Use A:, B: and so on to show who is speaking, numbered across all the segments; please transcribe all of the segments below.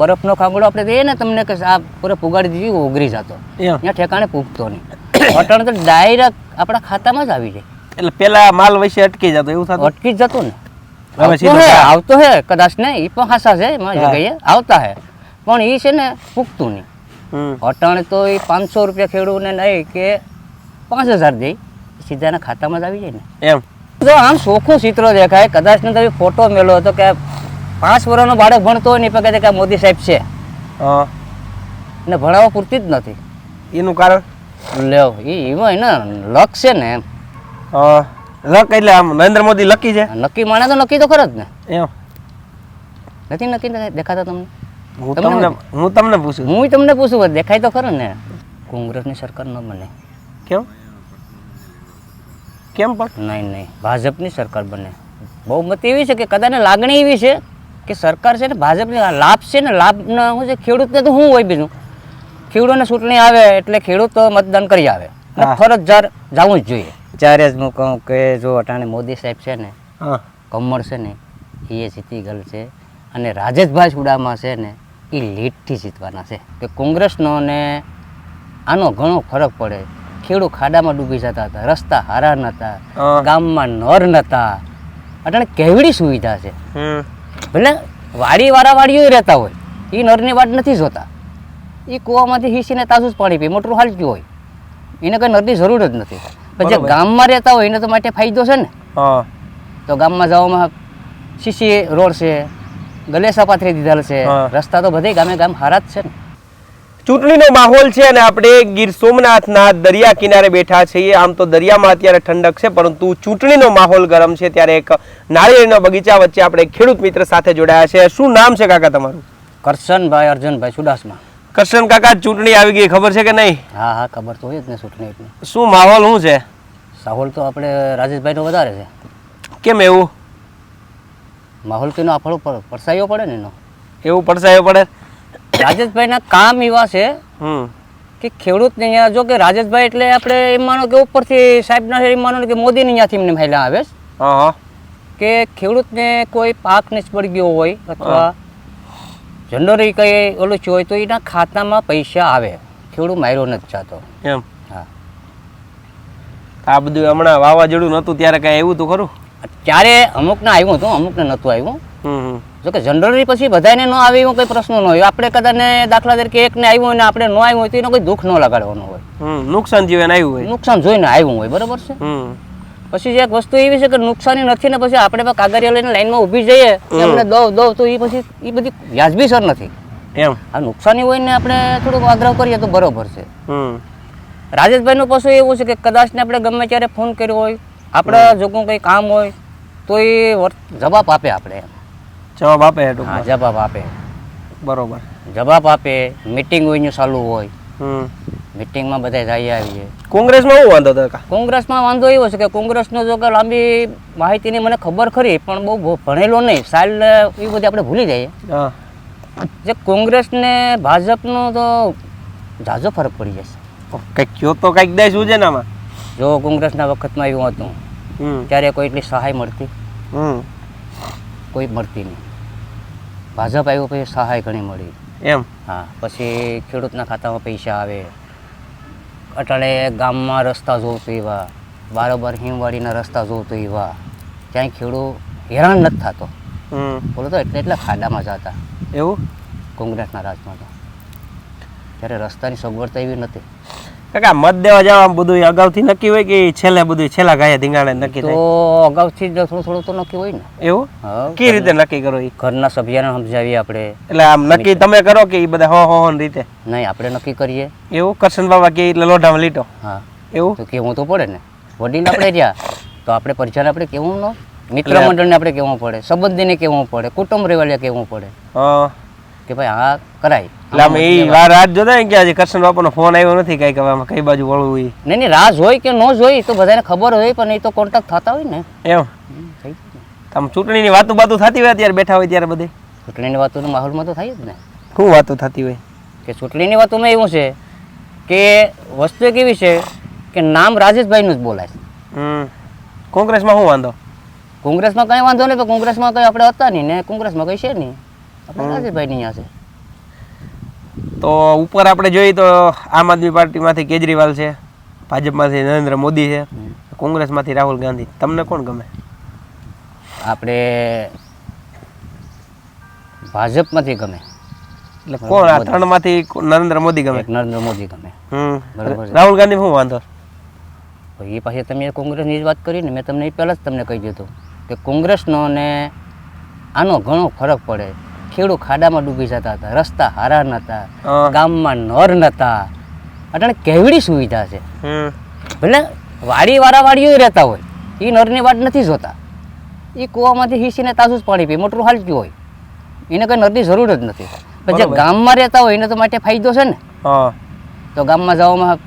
A: બરફનો ખાંગડો આપણે દઈએ ને તમને કે આ પૂરો ઉગાડી દીધી ઓગરી જતો. ત્યાં ઠેકાણે પૂગતો નહીં. અટણ તો ડાયરેક્ટ આપણા ખાતામાં જ આવી જાય.
B: એટલે પેલા માલ વૈસે અટકી જતો એવું થતું?
A: અટકી જ જતો ને. આવતો હે કદાચ ને એ પણ હાસા છે જગ્યાએ. આવતા હે. પણ એ છે ને પૂગતું નહીં. અટણ તો એ પાંચસો રૂપિયા ખેડૂતને નહીં કે પાંચ હજાર દે. સીધાના ખાતામાં જ આવી જાય ને.
B: એમ.
A: તો આમ ચોખ્ખું ચિત્ર દેખાય કદાચ ને તમે ફોટો મેળો તો કે પાંચ વર્ષનો બાળક ભણતો હોય ને કહે કે મોદી સાહેબ છે. ને ભણાવવા પૂરતી જ નથી.
B: એનું કારણ?
A: લેવ એ એમાં ને લક છે ને એમ.
B: લક એટલે આમ નરેન્દ્ર મોદી લકી છે?
A: નક્કી માણે તો નક્કી તો ખરો જ ને.
B: એમ.
A: નથી નક્કી દેખાતા તમને?
B: હું
A: તમને
B: તમને હું તમને પૂછું.
A: હું તમને પૂછું દેખાય તો ખરો ને. કોંગ્રેસની સરકાર ન બને.
B: કેમ? કેમ પણ?
A: નહીં નહીં. ભાજપની સરકાર બને. બહુમતી એવી છે કે કદાચ લાગણી એવી છે કે સરકાર છે ને ભાજપને લાભ છે ને લાભના શું છે ખેડૂતને તો શું હોય બીજું. ખેડૂતોને ચૂંટણી આવે એટલે ખેડૂત મતદાન કરી આવે. અને ફરજદાર જવું જ જોઈએ. ત્યારે જ હું કહું કે જો અટાણે મોદી સાહેબ છે ને કમળ છે ને એ જીતી ગયેલ છે અને રાજેશભાઈ ચુડામાં છે ને એ લીડથી જીતવાના છે. કે કોંગ્રેસનો ને આનો ઘણો ફરક પડે. ખેડૂત ખાડામાં ડૂબી જતા હતા રસ્તા હારા નહોતા. ગામમાં નર નહોતા અટાણે કેવડી સુવિધા છે. ભલે વાડી વાળા વાડીઓ રહેતા હોય એ નરની વાટ નથી જોતા. એ કૂવામાંથી હિસીને તાજું જ પાણી પીએ મોટરું હાલતું હોય. એને કંઈ નરની જરૂર જ નથી. પણ જે ગામમાં રહેતા હોય એને તો માટે ફાયદો છે ને. તો ગામમાં જવામાં સીસી રોડ છે ગલેસા પાથરી દીધેલ છે રસ્તા તો બધે ગામે ગામ હારા જ છે ને.
B: ચૂંટણીનો માહોલ છે અને આપણે ગીર સોમનાથના દરિયા કિનારે બેઠા છીએ. આમ તો દરિયામાં અત્યારે ઠંડક છે પરંતુ ચૂંટણીનો માહોલ ગરમ છે. ત્યારે એક નાળિયેરના બગીચા વચ્ચે આપણે ખેડૂત મિત્ર સાથે જોડાયા છે. શું નામ છે કાકા તમારું?
A: કરશનભાઈ અર્જુનભાઈ સુડાસમાં
B: કરશન કાકા ચૂંટણી આવી ગઈ ખબર છે કે નહીં?
A: હા હા ખબર તો હોય જ ને ચૂંટણી
B: શું માહોલ શું છે?
A: સાહોલ તો આપણે રાજેશભાઈનો વધારે છે.
B: કેમ એવું?
A: માહોલ તો એનો આફળો પર- પરસાયો પડે ને એનો.
B: એવું પડસાયો પડે?
A: રાજેશભાઈના કામ એવા છે કે ખેડૂતને અહીંયા જો કે રાજેશભાઈ એટલે આપણે એમ માનો કે ઉપરથી સાહેબના એમ માનો કે મોદીને અહીંયાથી એમને મહિલા આવે છે. કે ખેડૂતને કોઈ પાક નિષ્ફળ ગયો હોય અથવા જનરલી કંઈ ઓલું હોય તો એના ખાતામાં પૈસા આવે. ખેડૂત માર્યો નથી જાતો.
B: એમ?
A: હા.
B: આ બધું હમણાં વાવાઝોડું નહોતું ત્યારે કાંઈ એવું તો ખરું?
A: ત્યારે અમુકને આવ્યું હતું અમુકને નહોતું આવ્યું. જો કે જનરલી પછી બધાને ન આવે એવો કોઈ પ્રશ્ન ન હોય. આપણે કદાચ દાખલા તરીકે એકને આવ્યું હોય ને આપણે ન આવ્યું હોય તો એનો કોઈ દુઃખ ન લગાડવાનું હોય.
B: નુકસાન જીવન આવ્યું હોય.
A: નુકસાન જોઈને આવ્યું હોય બરાબર છે? પછી જે એક વસ્તુ એવી છે કે નુકસાની નથી ને પછી આપણે કાગરિયા કાગળિયા લઈને લાઈનમાં ઊભી જઈએ આપણે દઉં દો દો તો એ પછી એ બધી વ્યાજબી સર નથી.
B: એમ.
A: આ નુકસાની હોય ને આપણે થોડુંક આગ્રહ કરીએ તો બરોબર છે.
B: રાજેશભાઈ
A: રાજેશભાઈનું પાછું એવું છે કે કદાચ ને આપણે ગમે ત્યારે ફોન કર્યો હોય આપણે જો કોઈ કંઈ કામ હોય તો એ જવાબ આપે આપણે એમ.
B: જવાબ આપે
A: હા
B: ટૂંકમાં.
A: જવાબ આપે.
B: બરોબર.
A: જવાબ આપે મિટિંગ હોય એનું ચાલુ હોય.
B: હમ.
A: મિટિંગમાં બધા જઈ આવીએ.
B: કોંગ્રેસમાં શું વાંધો હતો કાકા?
A: કોંગ્રેસમાં વાંધો એવો છે કે કોંગ્રેસનો જો કે લાંબી માહિતીની મને ખબર ખરી પણ બહુ ભણેલો નહીં. સાલ એ બધી આપણે ભૂલી જઈએ.
B: હા.
A: જે કોંગ્રેસને ભાજપનો તો ઝાઝો ફરક પડી જશે.
B: કંઈક કયો તો કંઈક છે ને આમાં
A: જો કોંગ્રેસના વખતમાં એવું હતું
B: હમ.
A: ત્યારે કોઈ એટલી સહાય મળતી.
B: હમ.
A: કોઈ મળતી નહીં. ભાજપ આવ્યું પછી સહાય ઘણી મળી.
B: એમ?
A: હા પછી ખેડૂતના ખાતામાં પૈસા આવે. અટાળે ગામમાં રસ્તા જોતું એવા બારોબાર હિમવાડીના રસ્તા જોતું એવા. ક્યાંય ખેડૂત હેરાન નથી થતો. બોલો તો એટલે એટલા ખાડામાં જતા
B: એવું?
A: કોંગ્રેસના રાજમાં તો. ત્યારે રસ્તાની સગવડતા એવી નથી.
B: કાકા મત દેવા જવા બધું અગાઉથી નક્કી હોય કે છેલ્લે બધું છેલ્લા ગાયા ધીંગાણે નક્કી
A: તો
B: થાય?
A: અગાઉથી જ થોડું થોડું તો નક્કી હોય ને.
B: એવું? કઈ રીતે નક્કી કરો એ
A: ઘરના સભ્યને સમજાવીએ આપણે.
B: એટલે આમ નક્કી તમે કરો કે એ બધા હો હો રીતે?
A: નહીં આપણે નક્કી કરીએ.
B: એવું? કરશન બાબા કે એટલે લોઢામાં લીટો?
A: હા.
B: એવું?
A: તો કેવું તો પડે ને. વડીલ આપણે રહ્યા. તો આપણે પરિચય આપણે કેવું ન? મિત્ર મંડળને આપણે કેવું પડે? સંબંધીને કેવું પડે? કુટુંબ રેવાલિયા કેવું પડે?
B: હા.
A: કે ભાઈ આ કરાય.
B: એટલે આમ એ વાર રાત જોતા કે આજે કરશન બાપાનો ફોન આવ્યો નથી કઈ હવે આમાં કઈ બાજુ વળવું હોય
A: નહીં નહીં રાહ જોઈ કે ન જોઈ તો બધાને ખબર હોય પણ એ તો કોન્ટેક્ટ થતા હોય ને.
B: એમ. આમ ચૂંટણીની વાતો બાતો થતી હોય ત્યારે બેઠા હોય ત્યારે બધી?
A: ચૂંટણીની વાતોનો માહોલમાં તો થાય જ ને.
B: શું વાતો થતી હોય?
A: કે ચૂંટણીની વાતોમાં એવું છે કે વસ્તુ કેવી છે કે નામ રાજેશભાઈનું જ બોલાય. છે
B: કોંગ્રેસમાં શું વાંધો?
A: કોંગ્રેસમાં કંઈ વાંધો નહીં તો કોંગ્રેસમાં કંઈ આપણે હતા નહીં ને કોંગ્રેસમાં કંઈ છે નહીં. આપણે રાજેશભાઈની અહીંયા છે.
B: તો ઉપર આપણે જોઈએ તો આમ આદમી પાર્ટીમાંથી કેજરીવાલ છે ભાજપમાંથી નરેન્દ્ર મોદી છે કોંગ્રેસમાંથી રાહુલ ગાંધી. તમને કોણ ગમે?
A: આપણે ભાજપમાંથી ગમે.
B: એટલે કોણ આ ત્રણમાંથી નરેન્દ્ર મોદી ગમે?
A: નરેન્દ્ર મોદી ગમે.
B: હમ. રાહુલ ગાંધી શું વાંધો?
A: એ પાસે તમે કોંગ્રેસની જ વાત કરી ને મેં તમને એ પહેલાં જ તમને કહી દીધું કે કોંગ્રેસનો ને આનો ઘણો ફરક પડે. ખેડૂત ખાડામાં ડૂબી જતા હતા રસ્તા હારા
B: નતા.
A: ગામમાં નર નતા. અટાણે કેવડી સુવિધા છે. ભલે વાડી વાડીવાળા વાડીઓ રહેતા હોય એ નરની વાટ નથી જોતા. એ કૂવામાંથી હિસીને તાજું જ પાણી પીએ મોટરું હાલતું હોય. એને કંઈ નરની જરૂર જ નથી. પણ જે. ગામમાં રહેતા હોય એને તો માટે ફાયદો છે ને. તો ગામમાં જવામાં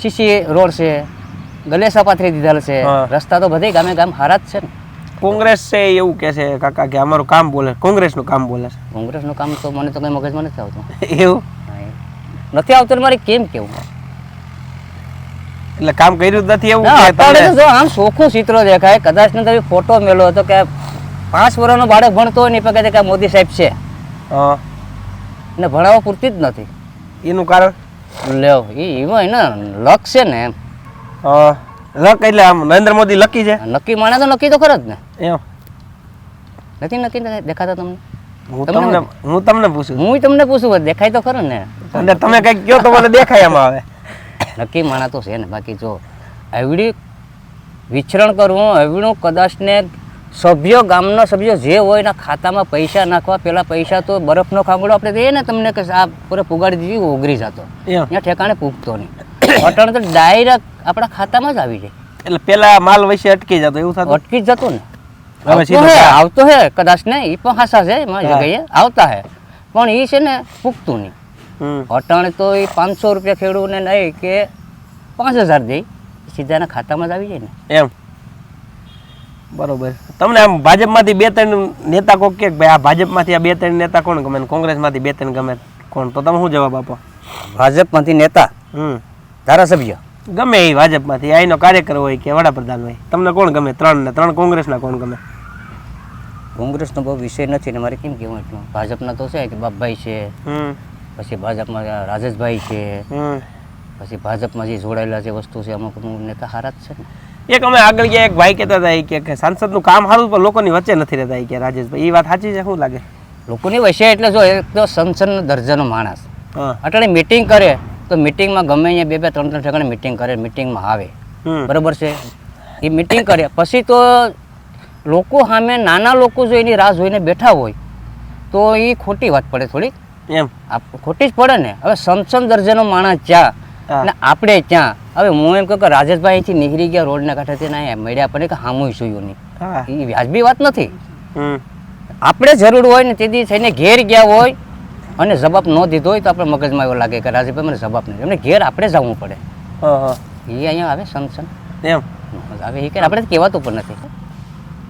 A: સીસી રોડ છે ગલેસા પાથરી દીધેલ છે રસ્તા તો બધે ગામે ગામ હારા જ છે ને.
B: કોંગ્રેસ છે એવું કે છે કાકા કે અમારું કામ બોલે કોંગ્રેસનું કામ બોલે
A: કોંગ્રેસનું કામ તો મને તો કંઈ મગજમાં નથી આવતું.
B: એવું?
A: નથી આવતું મારે કેમ કેવું?
B: એટલે કામ કર્યું જ નથી એવું
A: અત્યારે જો આમ ચોખ્ખું ચિત્ર દેખાય કદાચ ને તમે ફોટો મેળો તો કે પાંચ વર્ષનો બાળક ભણતો હોય ને પણ કે મોદી સાહેબ છે. ને ભણાવવા પૂરતી જ નથી.
B: એનું કારણ?
A: લેવ એ એમાં એના લક છે ને એમ.
B: લક એટલે આમ નરેન્દ્ર મોદી લકી છે?
A: નક્કી માણે તો નક્કી તો ખરો જ ને.
B: એમ.
A: નથી નક્કી ને દેખાતા તમને?
B: હું
A: તમને
B: હું તમને પૂછું.
A: હું તમને પૂછું દેખાય તો ખરું ને.
B: અને તમે કઈ કયો તો મને દેખાય એમ આવે.
A: નક્કી માણા તો છે ને બાકી જો એવડી વિચરણ કરવું એવડું કદાચ ને સભ્યો ગામના સભ્યો જે હોય એના ખાતામાં પૈસા નાખવા પેલા પૈસા તો બરફનો ખાંગડો આપણે દઈએ ને તમને કે આ પૂરે પુગાડી દીધી ઓગરી જતો. ત્યાં ઠેકાણે પૂગતો નહીં. અટણ તો ડાયરેક્ટ આપણા ખાતામાં જ આવી જાય.
B: એટલે પેલા માલ વૈસે અટકી જતો એવું થતું?
A: અટકી જ જતું ને. આવતો હે. આવતો હે કદાચ ને એ પણ હાસા છે એમાં જગ્યાએ આવતા હે. પણ એ છે ને પૂગતું નહીં. અટાણે તો એ પાંચસો રૂપિયા ખેડૂને નહીં કે પાંચ હજાર દે. સીધા એના ખાતામાં જ આવી જાય ને.
B: એમ. બરોબર. તમને આમ ભાજપમાંથી બે ત્રણ નેતા કોક કે ભાઈ આ ભાજપમાંથી આ બે ત્રણ નેતા કોણ ગમે ને કોંગ્રેસમાંથી બે ત્રણ ગમે કોણ? તો તમે શું જવાબ આપો?
A: ભાજપમાંથી નેતા?
B: હમ.
A: ધારાસભ્ય?
B: ગમે એ ભાજપમાંથી અહીંનો કાર્યકર હોય કે વડાપ્રધાન હોય તમને કોણ ગમે? ત્રણ ને ત્રણ કોંગ્રેસના કોણ ગમે?
A: કોંગ્રેસનો બહુ વિષય નથી ને મારે કેમ કેવું એટલું? ભાજપના તો છે કે બાપભાઈ છે પછી ભાજપમાં રાજેશભાઈ છે પછી ભાજપમાં જે જોડાયેલા જે વસ્તુ છે અમુક નેતા હારા જ છે ને.
B: એક અમે આગળ ગયા એક ભાઈ કહેતા હતા કે- સાંસદનું કામ સારું પણ લોકોની વચ્ચે નથી રહેતા કે રાજેશભાઈ. એ વાત સાચી છે શું લાગે?
A: લોકોની વચ્ચે એટલે જો એક તો સંસદનો દર્જાનો માણસ. અટાણે મિટિંગ કરે તો મિટિંગમાં ગમે અહીંયા બે બે ત્રણ ત્રણ ઠેકાણે મિટિંગ કરે મિટિંગમાં આવે. બરાબર છે? એ મિટિંગ કરે. પછી તો લોકો સામે નાના લોકો જો એની રાહ જોઈને બેઠા હોય તો એ ખોટી વાત પડે થોડીક.
B: એમ?
A: ખોટી જ પડે ને. હવે સમસમ દર્જાનો માણસ જ્યાં અને આપણે ત્યાં. હવે હું એમ કહું કે રાજેશભાઈ અહીંથી નીકળી ગયા રોડના કાંઠેથી ના મળ્યા પડે કે હામુય જોયું નહીં. એ વ્યાજબી વાત નથી. આપણે જરૂર હોય ને તેથી થઈને ઘેર ગયા હોય અને જવાબ ન દીધો હોય તો આપણે મગજમાં એવું લાગે કે રાજીભાઈ મને જવાબ નહીં એમને ઘેર આપણે જવું પડે. એ અહીંયા આવે સંસદ
B: એમ?
A: આવે એ કે આપણે કહેવાતું પણ નથી.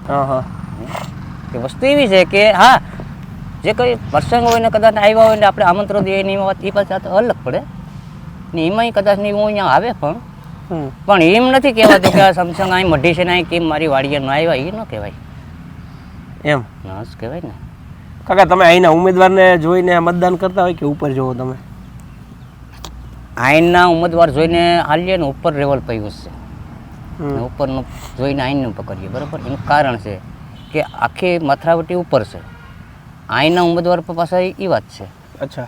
B: હા હા.
A: કે વસ્તુ એવી છે કે હા જે કંઈ પ્રસંગ હોય ને કદાચ આવ્યા હોય ને આપણે આમંત્રણ દઈએ એની વાત એ પાછા તો અલગ પડે. ને એમાંય કદાચ નહીં હું અહીંયા આવે પણ. પણ એમ નથી કહેવાતું કે આ સમસંગ અહીં મઢી છે ને અહીં કેમ મારી વાડીએ ન આવ્યા એ ન કહેવાય.
B: એમ?
A: ના જ કહેવાય ને.
B: કાકા તમે અહીંના ઉમેદવારને જોઈને મતદાન કરતા હોય કે ઉપર જોવો તમે?
A: આઈનના ઉમેદવાર જોઈને હાલીએ ને ઉપર લેવલ પૈયું છે. ઉપરનું જોઈને આઈનનું પકડીએ બરાબર? એનું કારણ છે કે આખી મથરાવટી ઉપર છે. આઈના ઉમેદવાર પાસે એ વાત છે.
B: અચ્છા.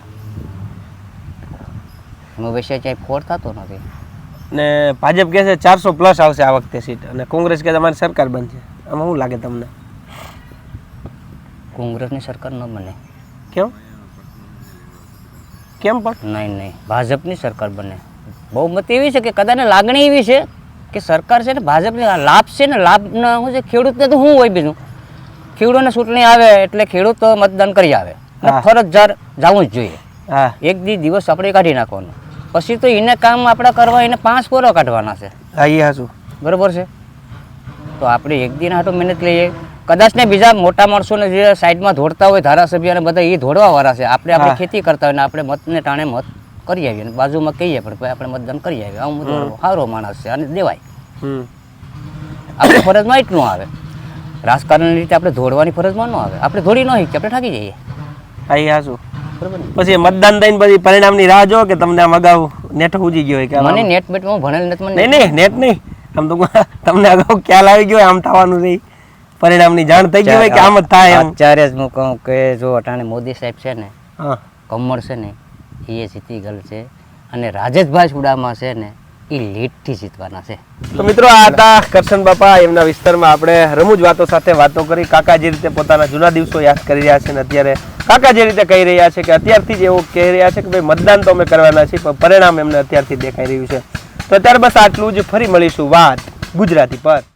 A: એમાં વિશે ક્યાંય ફોડ થતો નથી.
B: ને ભાજપ કહે છે ચારસો પ્લસ આવશે આ વખતે સીટ અને કોંગ્રેસ કે તમારી સરકાર બનશે. આમાં શું લાગે તમને?
A: કોંગ્રેસની સરકાર ન બને.
B: કેમ? કેમ પણ?
A: નહીં નહીં. ભાજપની સરકાર બને. બહુમત એવી છે કે કદાચ લાગણી એવી છે કે સરકાર છે ને ભાજપની લાભ છે ને લાભના શું છે ખેડૂતને તો શું હોય બીજું. ખેડૂતને ચૂંટણી આવે એટલે ખેડૂત મતદાન કરી આવે. ફરજદાર જવું જ જોઈએ. એક દી દિવસ આપણે કાઢી નાખવાનું. પછી તો એને કામ આપણે કરવા એને પાંચ પોરો કાઢવાના છે.
B: હા એ
A: બરોબર છે? તો આપણે એક દિન હાટો મહેનત લઈએ. કદાચ ને બીજા મોટા માણસોને જે સાઈડમાં ધોડતા હોય ધારાસભ્ય અને બધા એ દોડવા વાળા છે. આપણે આપણે ખેતી કરતા હોય ને આપણે મતને ટાણે મત કરી આવીએ અને બાજુમાં કહીએ પણ ભાઈ આપણે મતદાન કરી આવીએ. આવું બધું સારો માણસ છે અને દેવાય. આપણે ફરજમાં એટલું આવે. રાજકારણની રીતે આપણે ધોડવાની ફરજમાં ન આવે. આપણે ધોડી ન શીખીએ આપણે થાકી જઈએ.
B: હા
A: ને?
B: પછી મતદાન થઈને પછી પરિણામની રાહ જો કે તમને આમ અગાઉ નેટ ઉજી ગયો કે આમ-
A: મને નેટ બેટમાં હું ભણેલ નથી મને
B: નહીં નહીં નેટ નહીં. આમ તો તમને અગાઉ ખ્યાલ આવી ગયો આમ થવાનું છે પરિણામની જાણ થઈ ગઈ હોય કે આમ જ થાય એમ?
A: અત્યારે જ હું કહું કે જો અટાણે મોદી સાહેબ છે ને
B: હા.
A: કમર છે ને એ જીતી ગયેલ છે અને રાજેશભાઈ સુડામાં છે ને એ લીડથી જીતવાના છે.
B: તો મિત્રો આ હતા કરશન બાપા. એમના વિસ્તારમાં આપણે રમૂજ વાતો સાથે વાતો કરી. કાકા જે રીતે પોતાના જૂના દિવસો યાદ કરી રહ્યા છે ને અત્યારે કાકા જે રીતે કહી રહ્યા છે કે અત્યારથી જ એવું કહી રહ્યા છે કે ભાઈ મતદાન તો અમે કરવાના છીએ પણ પરિણામ એમને અત્યારથી દેખાઈ રહ્યું છે. તો અત્યારે બસ આટલું જ. ફરી મળીશું વાત ગુજરાતી પર.